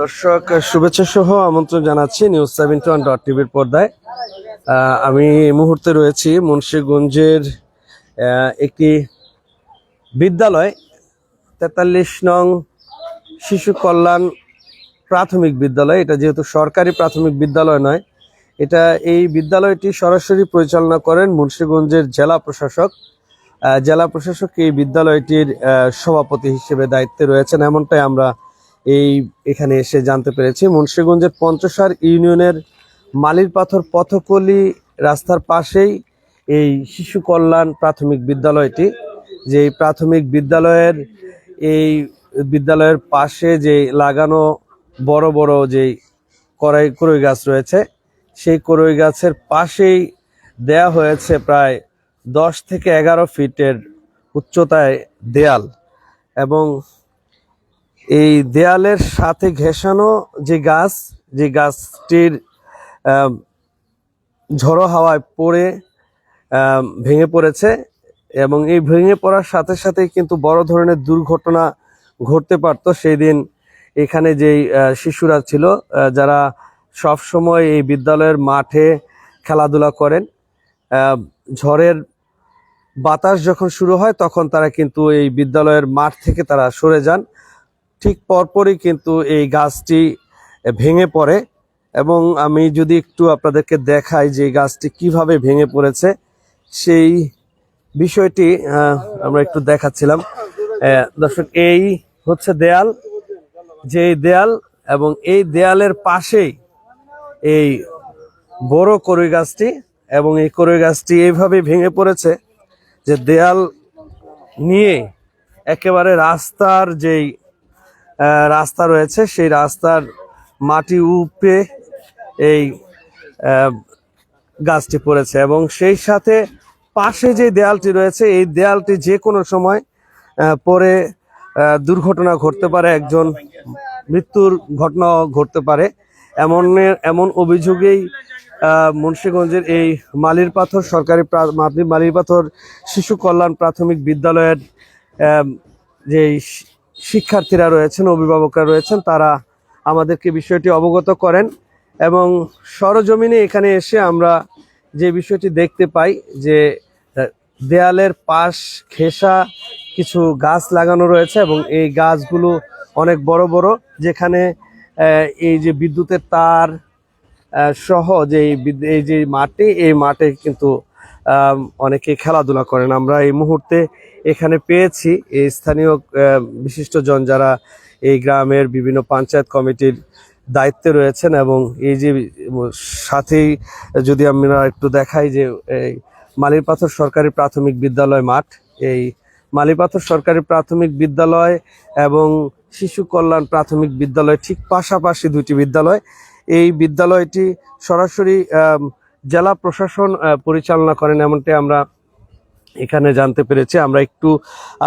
দর্শক শুভেচ্ছা সহ আমন্ত্রণ জানাচ্ছি নিউজ সেভেন্টি ওয়ান ডট টিভির পর্দায়। আমি এই মুহূর্তে রয়েছি মুন্সীগঞ্জের একটি বিদ্যালয়, তেতাল্লিশ নং শিশু কল্যাণ প্রাথমিক বিদ্যালয়। এটা যেহেতু সরকারি প্রাথমিক বিদ্যালয় নয়, এটা এই বিদ্যালয়টি সরাসরি পরিচালনা করেন মুন্সীগঞ্জের জেলা প্রশাসক জেলা প্রশাসক এই বিদ্যালয়টির সভাপতি হিসেবে দায়িত্বে রয়েছেন। এমনটাই আমরা এই এখানে এসে জানতে পেরেছি। মুন্সীগঞ্জের পঞ্চসার ইউনিয়নের মালির পাথর পথকলি রাস্তার পাশেই এই শিশু কল্যাণ প্রাথমিক বিদ্যালয়টি, যে প্রাথমিক বিদ্যালয়ের, এই বিদ্যালয়ের পাশে যে লাগানো বড় বড় যে কড়াই করই গাছ রয়েছে, সেই করই গাছের পাশেই দেয়া হয়েছে প্রায় দশ থেকে এগারো ফিটের উচ্চতায় দেয়াল এবং এই দেয়ালের সাথে ঘেঁষানো যে গাছ, যে গাছটির ঝড়ো হাওয়ায় পড়ে ভেঙে পড়েছে এবং এই ভেঙে পড়ার সাথে সাথে কিন্তু বড় ধরনের দুর্ঘটনা ঘটতে পারতো। সেই দিন এখানে যেই শিশুরা ছিল যারা সব সময় এই বিদ্যালয়ের মাঠে খেলাধুলা করেন ঝড়ের বাতাস যখন শুরু হয়, তখন তারা কিন্তু এই বিদ্যালয়ের মাঠ থেকে তারা সরে যান। ঠিক পরপরই কিন্তু এই গাছটি ভেঙে পড়ে এবং আমি যদি একটু আপনাদেরকে দেখাই যে গাছটি কীভাবে ভেঙে পড়েছে, সেই বিষয়টি আমরা একটু দেখাচ্ছিলাম। দর্শক, এই হচ্ছে দেয়াল, যে দেয়াল এবং এই দেয়ালের পাশেই এই বড় করই গাছটি এবং এই করই গাছটি এইভাবে ভেঙে পড়েছে। যে দেয়াল নিয়ে একেবারে রাস্তার যেই রাস্তা রয়েছে, সেই রাস্তার মাটি উপে এই গাছটি পড়েছে এবং সেই সাথে পাশে যে দেয়ালটি রয়েছে, এই দেয়ালটি যে কোনো সময় পরে দুর্ঘটনা ঘটতে পারে, একজন মৃত্যুর ঘটনা ঘটতে পারে। এমন এমন অভিযোগেই মুন্সিগঞ্জের এই মালির পাথর, সরকারি মালি- মালির পাথর, শিশু কল্যাণ প্রাথমিক বিদ্যালয়ের যে শিক্ষার্থীরা রয়েছেন, অভিভাবকরা রয়েছেন, তারা আমাদেরকে বিষয়টি অবগত করেন এবং সরজমিনে এখানে এসে আমরা যে বিষয়টি দেখতে পাই যে দেয়ালের পাশ খেসা কিছু গাছ লাগানো রয়েছে এবং এই গাছগুলো অনেক বড় বড়, যেখানে এই যে বিদ্যুতের তার সহ যে এই যে মাঠে এই মাঠে কিন্তু অনেকে খেলাধুলা করেন। আমরা এই মুহূর্তে এখানে পেয়েছি এই স্থানীয় বিশিষ্টজন যারা এই গ্রামের বিভিন্ন পঞ্চায়েত কমিটির দায়িত্বে রয়েছেন এবং এই যে সাথেই যদি আমরা একটু দেখাই যে, এই মালিরপাথর সরকারি প্রাথমিক বিদ্যালয় মাঠ, এই মালিপাথর সরকারি প্রাথমিক বিদ্যালয় এবং শিশু কল্যাণ প্রাথমিক বিদ্যালয় ঠিক পাশাপাশি দুটি বিদ্যালয় এই বিদ্যালয়টি সরাসরি জেলা প্রশাসন পরিচালনা করেন এমনটি আমরা এখানে জানতে পেরেছি। আমরা একটু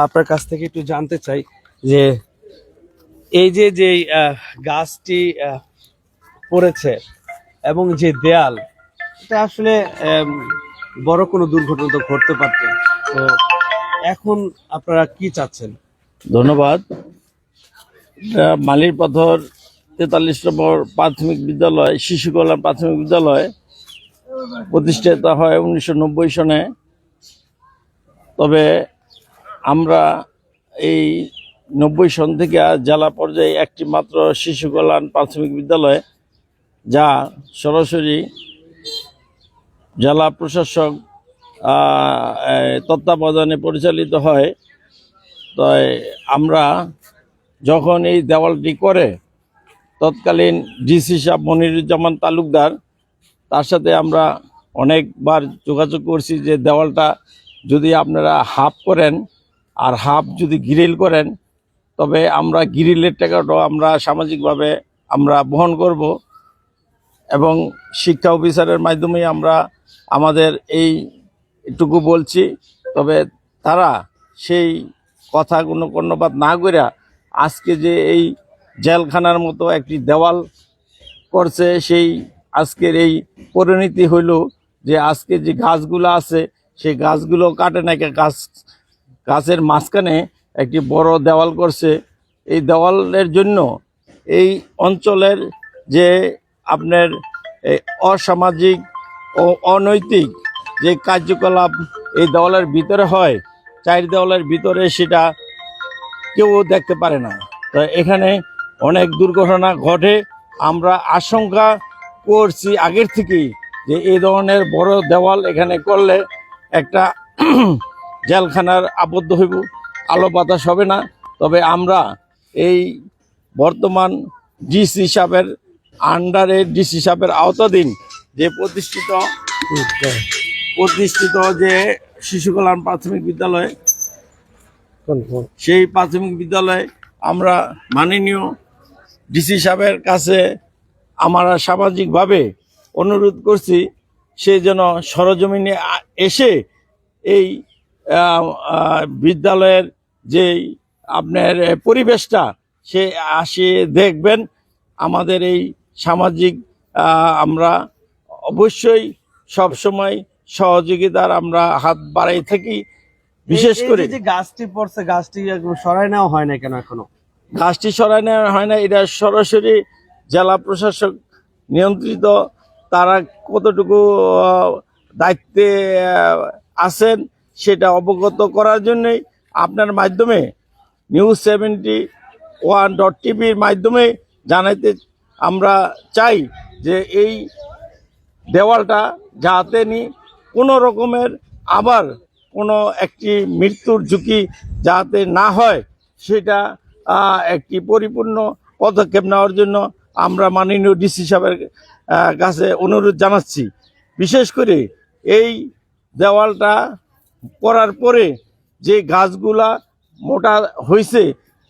আপনার কাছ থেকে একটু জানতে চাই যে এই যে যে গাছটি পড়েছে এবং যে দেয়াল, এটা আসলে বড় কোনো দুর্ঘটনা তো ঘটতে পারত তো এখন আপনারা কি চাচ্ছেন? ধন্যবাদ। মালির পাথর তেতাল্লিশ নম্বর প্রাথমিক বিদ্যালয় শিশু কল্যাণ প্রাথমিক বিদ্যালয় প্রতিষ্ঠিত হয় উনিশশো নব্বই সনে। তবে আমরা এই নব্বই সন থেকে জেলা পর্যায়ে একটি মাত্র শিশু কল্যাণ প্রাথমিক বিদ্যালয়, যা সরাসরি জেলা প্রশাসক তত্ত্বাবধানে পরিচালিত হয়। তাই আমরা যখন এই দেওয়ালটি করে তৎকালীন ডিসি সাহেব মনিরুজ্জামান তালুকদার, তার সাথে আমরা অনেকবার যোগাযোগ করছি যে দেওয়ালটা যদি আপনারা হাফ করেন আর হাফ যদি গ্রিল করেন, তবে আমরা গ্রিলের টাকাটাও আমরা সামাজিকভাবে আমরা বহন করব এবং শিক্ষা অফিসারের মাধ্যমে আমরা আমাদের এই এটুকু বলছি। তবে তারা সেই কথা কোনো কর্ণপাত না করে আজকে যে এই জেলখানার মতো একটি দেওয়াল করছে। সেই আজকের এই পরিণতি হইল যে আজকে যে গাছগুলো আছে, সেই গাছগুলো কাটে নাকি গাছ, গাছের মাঝখানে একটি বড় দেওয়াল করছে। এই দেওয়ালের জন্য এই অঞ্চলের যে আপনার অসামাজিক ও অনৈতিক যে কার্যকলাপ এই দেওয়ালের ভিতরে হয়, চার দেওয়ালের ভিতরে সেটা কেউ দেখতে পারে না। তো এখানে অনেক দুর্ঘটনা ঘটে। আমরা আশঙ্কা করছি আগের থেকেই যে এই ধরনের বড় দেওয়াল এখানে করলে একটা জেলখানার আবদ্ধ হইব আলো বাতাস হবে না। তবে আমরা এই বর্তমান ডিসি সাহেবের আন্ডারে ডিসি সাহেবের আওতাধীন যে প্রতিষ্ঠিত প্রতিষ্ঠিত যে শিশু কল্যাণ প্রাথমিক বিদ্যালয় সেই প্রাথমিক বিদ্যালয়ে আমরা মাননীয় ডিসি সাহেবের কাছে আমরা সামাজিকভাবে অনুরোধ করছি সে যেন সরজমিনে এসে এই বিদ্যালয়ের যে আপনার পরিবেশটা সে আসে দেখবেন। আমাদের এই সামাজিক আমরা অবশ্যই সবসময় সহযোগিতার আমরা হাত বাড়াই থাকি। বিশেষ করে যে- গাছটি পড়ছে গাছটি সরাই নেওয়া হয় না কেন এখনও? গাছটি সরাই নেওয়া হয় না, এটা সরাসরি জেলা প্রশাসক নিয়ন্ত্রিত, তারা কতটুকু দায়িত্বে আছেন সেটা অবগত করার জন্যই আপনার মাধ্যমে নিউজ সেভেন্টি ওয়ান ডট টিভির মাধ্যমে জানাইতে আমরা চাই যে এই দেওয়ালটা যাতে নি কোনো রকমের আবার কোনো একটি মৃত্যুর ঝুঁকি যাতে না হয়, সেটা একটি পরিপূর্ণ পদক্ষেপ নেওয়ার জন্য আমরা মাননীয় ডিসি সাহেবের কাছে অনুরোধ জানাচ্ছি। বিশেষ করে এই দেওয়ালটা করার পরে যে গাছগুলা মোটা হয়েছে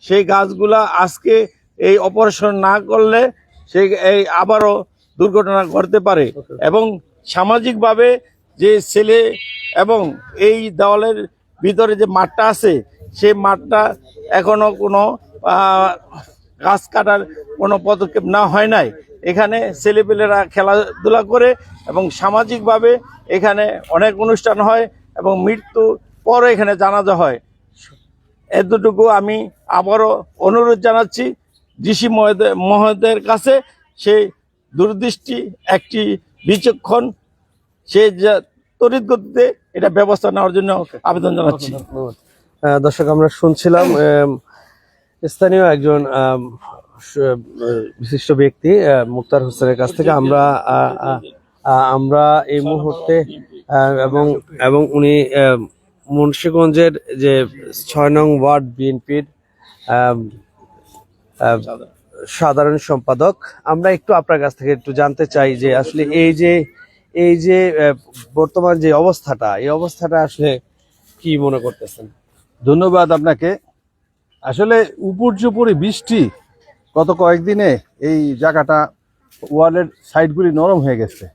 সেই গাছগুলা আজকে এই অপারেশন না করলে সেই এই আবারও দুর্ঘটনা ঘটতে পারে। এবং সামাজিকভাবে যে ছেলে এবং এই দেওয়ালের ভিতরে যে মাঠটা আছে সেই মাঠটা এখনও কোনো গাছ কাটার কোনো পদক্ষেপ না হয় নাই। এখানে ছেলেপেলেরা খেলাধুলা করে এবং সামাজিকভাবে এখানে অনেক অনুষ্ঠান হয় এবং মৃত্যু পরে এখানে জানাজা হয়। এতটুকু আমি আবারও অনুরোধ জানাচ্ছি মহোদয় মহোদয়ের কাছে সেই দূরদৃষ্টি, একটি বিচক্ষণ, সে তড়িৎ গতিতে এটা ব্যবস্থা নেওয়ার জন্য আবেদন জানাচ্ছি। দর্শক, আমরা শুনছিলাম স্থানীয় একজন বিশিষ্ট ব্যক্তি মুক্তার হোসেনের কাছ থেকে আমরা আমরা এই মুহূর্তে এবং এবং উনি মুন্সীগঞ্জের যে ছয় নং ওয়ার্ড বিএনপির সাধারণ সম্পাদক। আমরা একটু আপনার কাছ থেকে একটু জানতে চাই যে আসলে এই যে এই যে বর্তমান যে অবস্থাটা, এই অবস্থাটা আসলে কি মনে করতেছেন? ধন্যবাদ আপনাকে। আসলে উপর্যুপরি বৃষ্টি গত কয়েকদিনে এই জায়গাটা ওয়ালের সাইডগুলি নরম হয়ে গেছে।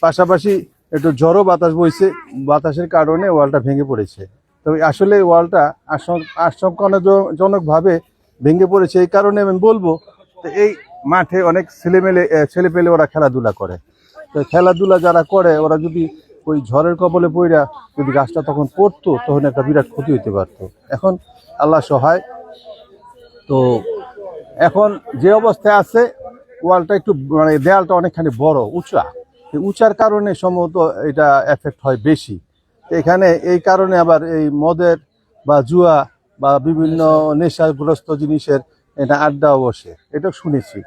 পাশাপাশি একটু ঝড়ো বাতাস বইছে, বাতাসের কারণে ওয়ালটা ভেঙে পড়েছে। তবে আসলে ওয়ালটা আশঙ্ক- আশঙ্কাজনকভাবে ভেঙে পড়েছে, এই কারণে আমি বলব এই মাঠে অনেক ছেলেমেলে ছেলেপেলে ওরা খেলাধুলা করে। তো খেলাধুলা যারা করে, ওরা যদি ওই ঝড়ের কবলে পইরা যদি গাছটা তখন পড়তো, তখন একটা বিরাট ক্ষতি হতে পারতো। এখন আল্লাহ সহায় তো এখন যে অবস্থায় আছে, ওয়ালটা একটু মানে দেয়ালটা অনেকখানি বড়, উঁচা। উঁচার কারণে সম্ভবত এটা এফেক্ট হয় বেশি। এখানে এই কারণে আবার এই মদের বা জুয়া বা বিভিন্ন নেশাগ্রস্ত জিনিসের এটা আড্ডাও বসে। এটা শুনেছি।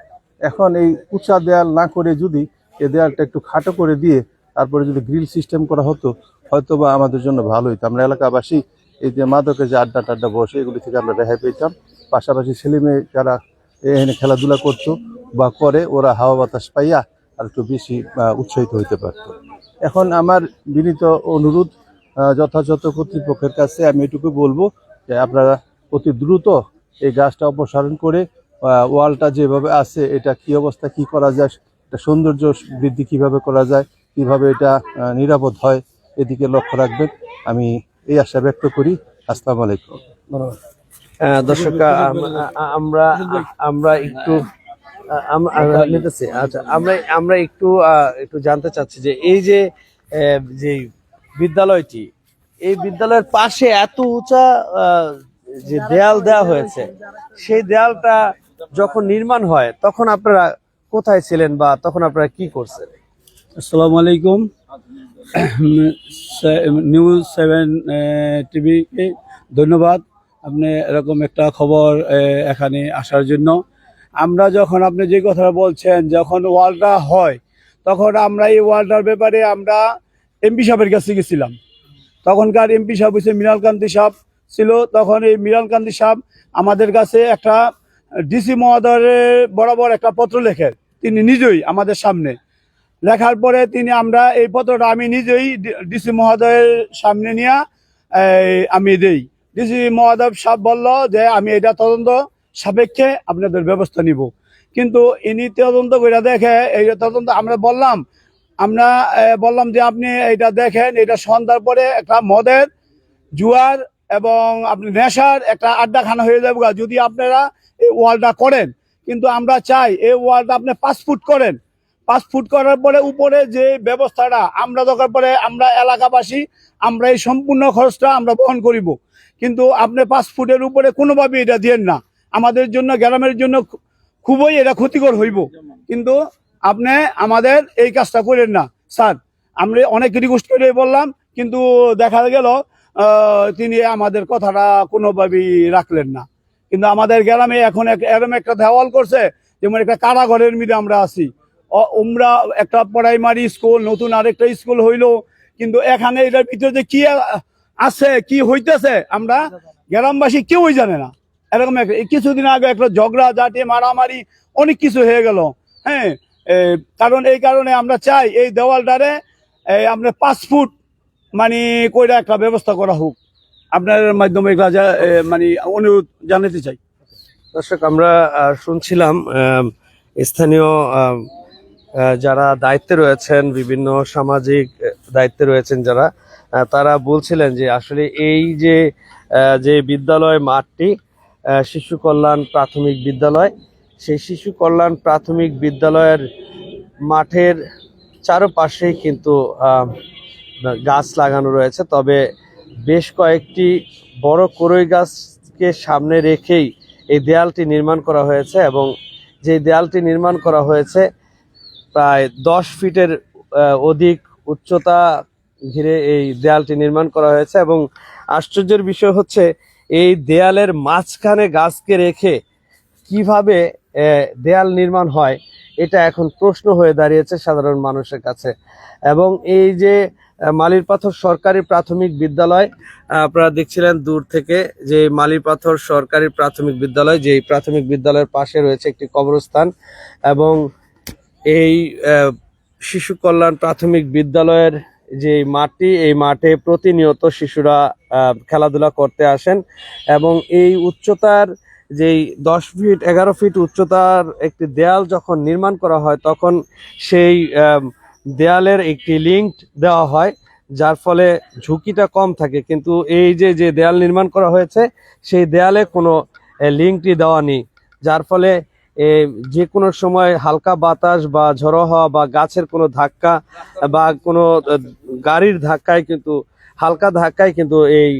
এখন এই উঁচা দেয়াল না করে যদি এই দেয়ালটা একটু খাটো করে দিয়ে তারপরে যদি গ্রিল সিস্টেম করা হতো হয়তো বা আমাদের জন্য ভালো হতো আমরা এলাকাবাসী এই যে মাদকে যে আড্ডা টাড্ডা বসে, এগুলি থেকে আমরা রেহাই পেতাম। পাশাপাশি ছেলে মেয়ে যারা এখানে খেলাধুলা করতো বা করে ওরা হাওয়া বাতাস পাইয়া আর একটু বেশি উৎসাহিত হইতে পারতো। এখন আমার বিনীত অনুরোধ যথাযথ কর্তৃপক্ষের কাছে আমি এটুকু বলব যে আপনারা অতি দ্রুত এই গাছটা অপসারণ করে ওয়ালটা যেভাবে আছে এটা কি অবস্থা কি করা যায় এটা সৌন্দর্য বৃদ্ধি কীভাবে করা যায় কীভাবে এটা নিরাপদ হয় এদিকে লক্ষ্য রাখবেন। আমি এই আশা ব্যক্ত করি। আসসালামু আলাইকুম। আহ, দর্শক আমরা আমরা একটু আচ্ছা আমরা আমরা একটু একটু জানতে চাচ্ছি যে এই যে যে বিদ্যালয়টি, এই বিদ্যালয়ের পাশে এত উঁচা যে দেয়াল দেওয়া হয়েছে, সেই দেয়ালটা যখন নির্মাণ হয়, তখন আপনারা কোথায় ছিলেন বা তখন আপনারা কি করছেন? আসসালামু আলাইকুম। নিউজ সেভেন টিভিকে ধন্যবাদ। আপনি এরকম একটা খবর এখানে আসার জন্য। আমরা যখন আপনি যে কথা বলছেন, যখন ওয়ার্ল্ডটা হয়, তখন আমরা এই ওয়ার্ল্ডটার ব্যাপারে আমরা এমপি সাহেবের কাছে গেছিলাম। তখনকার এমপি সাহেব হচ্ছে মৃণাল কান্তি সাহেব ছিল। তখন এই মৃণাল কান্তি সাহেব আমাদের কাছে একটা ডিসি মহোদয়ের বরাবর একটা পত্র লেখেন। তিনি নিজেই আমাদের সামনে। লেখার পরে তিনি আমরা এই পত্রটা আমি নিজেই ডিসি মহোদয়ের সামনে নিয়ে আমি দেই। ডিসি মহাদেব সাহেব বলল যে, আমি এটা তদন্ত সাপেক্ষে আপনাদের ব্যবস্থা নিব। কিন্তু ইনি তদন্ত করে দেখে, এই তদন্ত আমরা বললাম আমরা বললাম যে, আপনি এটা দেখেন এটা সন্ধ্যার পরে একটা মদের জুয়ার এবং আপনি নেশার একটা আড্ডাখানা হয়ে যাবে। যদি আপনারা এই ওয়ালটা করেন, কিন্তু আমরা চাই এই ওয়ালটা আপনি পাঁচ ফুট করেন। পাঁচ ফুট করার পরে উপরে যে ব্যবস্থাটা, আমরা দরকার পরে আমরা এলাকাবাসী, আমরা এই সম্পূর্ণ খরচটা আমরা বহন করিব। কিন্তু আপনি পাঁচ ফুটের উপরে কোনোভাবে এটা দিয়েন না। আমাদের জন্য, গ্রামের জন্য খুবই এটা ক্ষতিকর হইব। কিন্তু আপনি আমাদের এই কাজটা করেন না। স্যার, আমরা অনেক রিকোয়েস্ট করে বললাম, কিন্তু দেখা গেল তিনি আমাদের কথাটা কোনোভাবেই রাখলেন না। কিন্তু আমাদের গ্রামে এখন এরম একটা দেওয়াল করছে, যেমন একটা কারাঘরের মিলে আমরা আছি। আমরা একটা প্রাইমারি স্কুল নতুন আরেকটা স্কুল হইল, কিন্তু এখানে এটার ভিতরে যে কি আছে, কি হইতেছে? আমরা গ্রামবাসী কেউই জানে না। এরকম কিছুদিন আগে একটা ঝগড়া জাটে মারামারি, অনেক কিছু হয়ে গেল। হ্যাঁ কারণ এই কারণে আমরা চাই এই দেওয়ালটারে আমরা পাঁচ ফুট মানে কইরা একটা ব্যবস্থা করা হোক। আপনার মাধ্যমে মানে অনুরোধ জানাতে চাই। দর্শক, আমরা শুনছিলাম স্থানীয় যারা দায়িত্বে রয়েছেন, বিভিন্ন সামাজিক দায়িত্বে রয়েছেন যারা তারা বলছিলেন যে আসলে এই যে যে বিদ্যালয় মাঠটি শিশু কল্যাণ প্রাথমিক বিদ্যালয়, সেই শিশু কল্যাণ প্রাথমিক বিদ্যালয়ের মাঠের চারপাশেই কিন্তু গাছ লাগানো রয়েছে। তবে বেশ কয়েকটি বড় করই গাছকে সামনে রেখেই এই দেয়ালটি নির্মাণ করা হয়েছে এবং যে দেয়ালটি নির্মাণ করা হয়েছে, প্রায় দশ ফিটের অধিক উচ্চতা ঘিরে এই দেয়ালটি নির্মাণ করা হয়েছে এবং আশ্চর্যের বিষয় হচ্ছে, এই দেয়ালের মাঝখানে গাছকে রেখে কীভাবে দেয়াল নির্মাণ হয়, এটা এখন প্রশ্ন হয়ে দাঁড়িয়েছে সাধারণ মানুষের কাছে। এবং এই যে মালির পাথর সরকারি প্রাথমিক বিদ্যালয় আপনারা দেখছিলেন দূর থেকে যে মালির পাথর সরকারি প্রাথমিক বিদ্যালয় যে প্রাথমিক বিদ্যালয়ের পাশে রয়েছে একটি কবরস্থান এবং এই শিশু কল্যাণ প্রাথমিক বিদ্যালয়ের যে মাঠটি, এই মাঠে প্রতিনিয়ত শিশুরা খেলাধুলা করতে আসেন এবং এই উচ্চতার যেই দশ ফিট, এগারো ফিট উচ্চতার একটি দেয়াল যখন নির্মাণ করা হয়, তখন সেই দেয়ালের একটি লিঙ্ক দেওয়া হয়, যার ফলে ঝুঁকিটা কম থাকে। কিন্তু এই যে যে দেয়াল নির্মাণ করা হয়েছে, সেই দেয়ালে কোনো লিঙ্কটি দেওয়া নেই, যার ফলে যে কোনো সময় হালকা বাতাস বা ঝড়ো হওয়া বা গাছের কোনো ধাক্কা বা কোনো গাড়ির ধাক্কায় কিন্তু, হালকা ধাক্কায় কিন্তু এই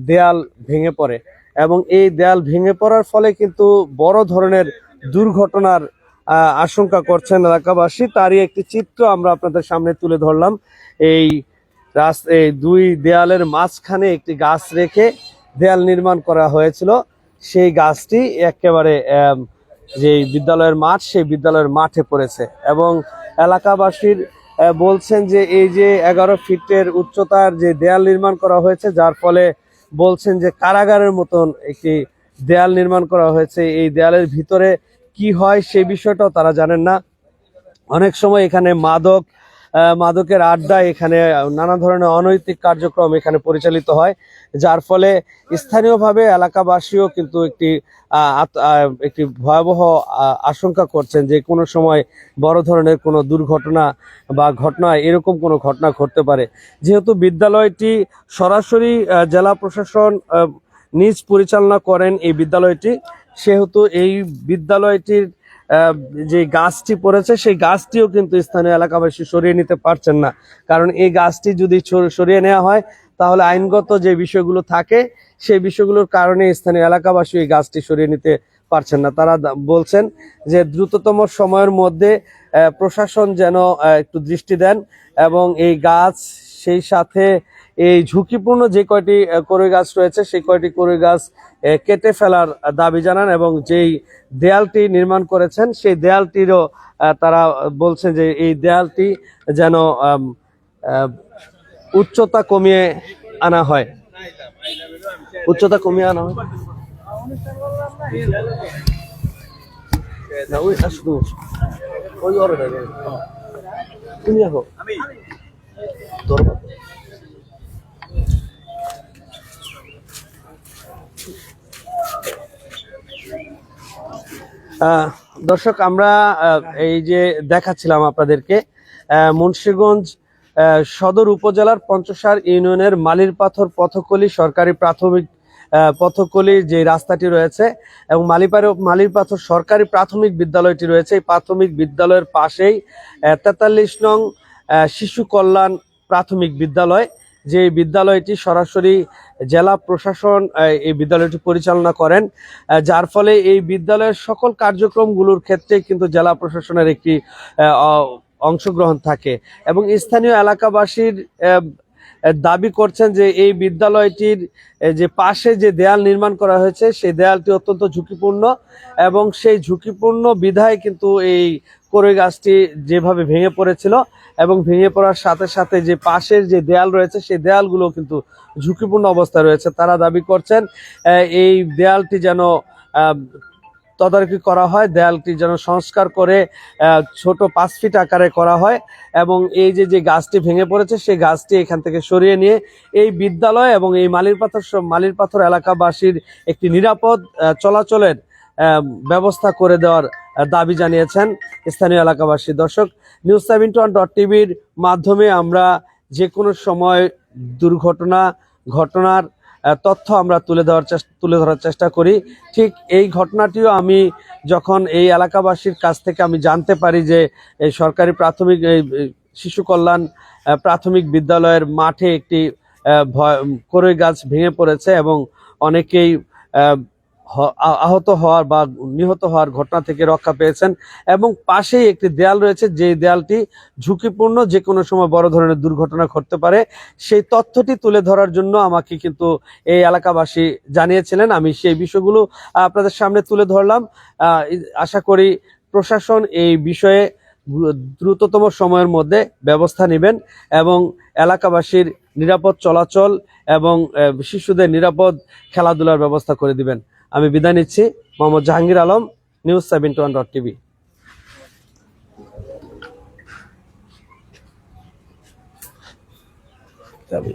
দেয়াল ভেঙে পড়ে। এবং এই দেয়াল ভেঙে পড়ার ফলে কিন্তু বড় ধরনের দুর্ঘটনার আশঙ্কা করছেন এলাকাবাসী। তারই একটি চিত্র আমরা আপনাদের সামনে তুলে ধরলাম। এই রাস- এই দুই দেয়ালের মাঝখানে একটি গাছ রেখে দেয়াল নির্মাণ করা হয়েছিল। সেই গাছটি একেবারে যে বিদ্যালয়ের মাঠ, সেই বিদ্যালয়ের মাঠে পড়েছে। এবং এলাকাবাসীর বলছেন যে এই যে এগারো ফিটের উচ্চতার যে দেয়াল নির্মাণ করা হয়েছে, যার ফলে বলছেন যে কারাগারের মতন একটি দেয়াল নির্মাণ করা হয়েছে। এই দেয়ালের ভিতরে কি হয় সে বিষয়টাও তারা জানেন না। অনেক সময় এখানে মাদক মাদকের আড্ডা এখানে, নানা ধরনের অনৈতিক কার্যক্রম এখানে পরিচালিত হয়, যার ফলে স্থানীয়ভাবে এলাকাবাসীও কিন্তু একটি একটি ভয়াবহ আশঙ্কা করছেন যে কোনো সময় বড় ধরনের কোনো দুর্ঘটনা বা ঘটনা, এরকম কোনো ঘটনা ঘটতে পারে। যেহেতু বিদ্যালয়টি সরাসরি জেলা প্রশাসন নিজ পরিচালনা করেন এই বিদ্যালয়টি, সেহেতু এই বিদ্যালয়টির যে গাছটি পড়েছে, সেই গাছটিও কিন্তু স্থানীয় এলাকাবাসী সরিয়ে নিতে পারছেন না। কারণ এই গাছটি যদি সরিয়ে নেওয়া হয়, তাহলে আইনগত যে বিষয়গুলো থাকে, সেই বিষয়গুলোর কারণে স্থানীয় এলাকাবাসী এই গাছটি সরিয়ে নিতে পারছেন না। তারা বলছেন যে দ্রুততম সময়ের মধ্যে প্রশাসন যেন একটু দৃষ্টি দেন এবং এই গাছ সেই সাথে এই ঝুঁকিপূর্ণ যে কয়টি আহ, গাছ রয়েছে সেই কয়টি কড়ই গাছ কেটে ফেলার দাবি জানান এবং যেই দেয়ালটি নির্মাণ করেছেন সেই দেয়ালটিরও তারা বলছেন যে এই দেয়ালটি যেন উচ্চতা কমিয়ে আনা হয়। উচ্চতা কমিয়ে আনা হয়। ওই তুমি আসো। ওই ওর তুমি আসো ধরো। আহ, দর্শক, আমরা এই যে দেখাচ্ছিলাম আপনাদেরকে মুন্সিগঞ্জ সদর উপজেলার পঞ্চসার ইউনিয়নের মালির পাথর পথকলি সরকারি প্রাথমিক পথকলি যে রাস্তাটি রয়েছে এবং মালিপার মালির পাথর সরকারি প্রাথমিক বিদ্যালয়টি রয়েছে। এই প্রাথমিক বিদ্যালয়ের পাশেই তেতাল্লিশ নং শিশু কল্যাণ প্রাথমিক বিদ্যালয়। যে বিদ্যালয়টি সরাসরি জেলা প্রশাসন এই বিদ্যালয়টি পরিচালনা করেন যার ফলে এই বিদ্যালয়ের সকল কার্যক্রমগুলোর ক্ষেত্রে কিন্তু জেলা প্রশাসনের একটি অংশগ্রহণ থাকে এবং স্থানীয় এলাকাবাসীর দাবি করছেন যে এই বিদ্যালয়টির যে পাশে যে দেয়াল নির্মাণ করা হয়েছে, সেই দেয়ালটি অত্যন্ত ঝুঁকিপূর্ণ এবং সেই ঝুঁকিপূর্ণ বিধায় কিন্তু এই কড়ই গাছটি যেভাবে ভেঙে পড়েছিল এবং ভেঙে পড়ার সাথে সাথে যে পাশের যে দেয়াল রয়েছে, সেই দেয়ালগুলো কিন্তু ঝুঁকিপূর্ণ অবস্থায় রয়েছে। তারা দাবি করছেন এই দেয়ালটি যেন তদারকি করা হয়, দেয়ালটি যেন সংস্কার করে ছোট পাঁচ ফিট আকারে করা হয় এবং এই যে যে গাছটি ভেঙে পড়েছে, সেই গাছটি এখান থেকে সরিয়ে নিয়ে এই বিদ্যালয় এবং এই মালির পাথর মালির পাথর এলাকাবাসীর একটি নিরাপদ চলাচলের ব্যবস্থা করে দেওয়ার দাবি জানিয়েছেন স্থানীয় এলাকাবাসী। দর্শক, নিউজ সেভেন্টি ওয়ান ডট টিভির মাধ্যমে আমরা যে কোনো সময় দুর্ঘটনা, ঘটনার তথ্য আমরা তুলে দেওয়ার চেষ্টা, তুলে ধরার চেষ্টা করি। ঠিক এই ঘটনাটিও আমি যখন এই এলাকাবাসীর কাছ থেকে আমি জানতে পারি যে এই সরকারি প্রাথমিক শিশু কল্যাণ প্রাথমিক বিদ্যালয়ের মাঠে একটি ভয়- কড়ই গাছ ভেঙে পড়েছে এবং অনেকেই আহত হওয়ার বা নিহত হওয়ার ঘটনা থেকে রক্ষা পেয়েছেন এবং পাশেই একটি দেয়াল রয়েছে যে দেয়ালটি ঝুঁকিপূর্ণ যে কোনো সময় বড় ধরনের দুর্ঘটনা ঘটতে পারে। সেই তথ্যটি তুলে ধরার জন্য আমাকে কিন্তু এই এলাকাবাসী জানিয়েছিলেন। আমি সেই বিষয়গুলো আপনাদের সামনে তুলে ধরলাম। আশা করি প্রশাসন এই বিষয়ে দ্রুততম সময়ের মধ্যে ব্যবস্থা নেবেন এবং এলাকাবাসীর নিরাপদ চলাচল এবং শিশুদের নিরাপদ খেলাধুলার ব্যবস্থা করে দিবেন। আমি বিদায় নিচ্ছি। Mohammad Jahangir Alam news seventy two dot TV. তবে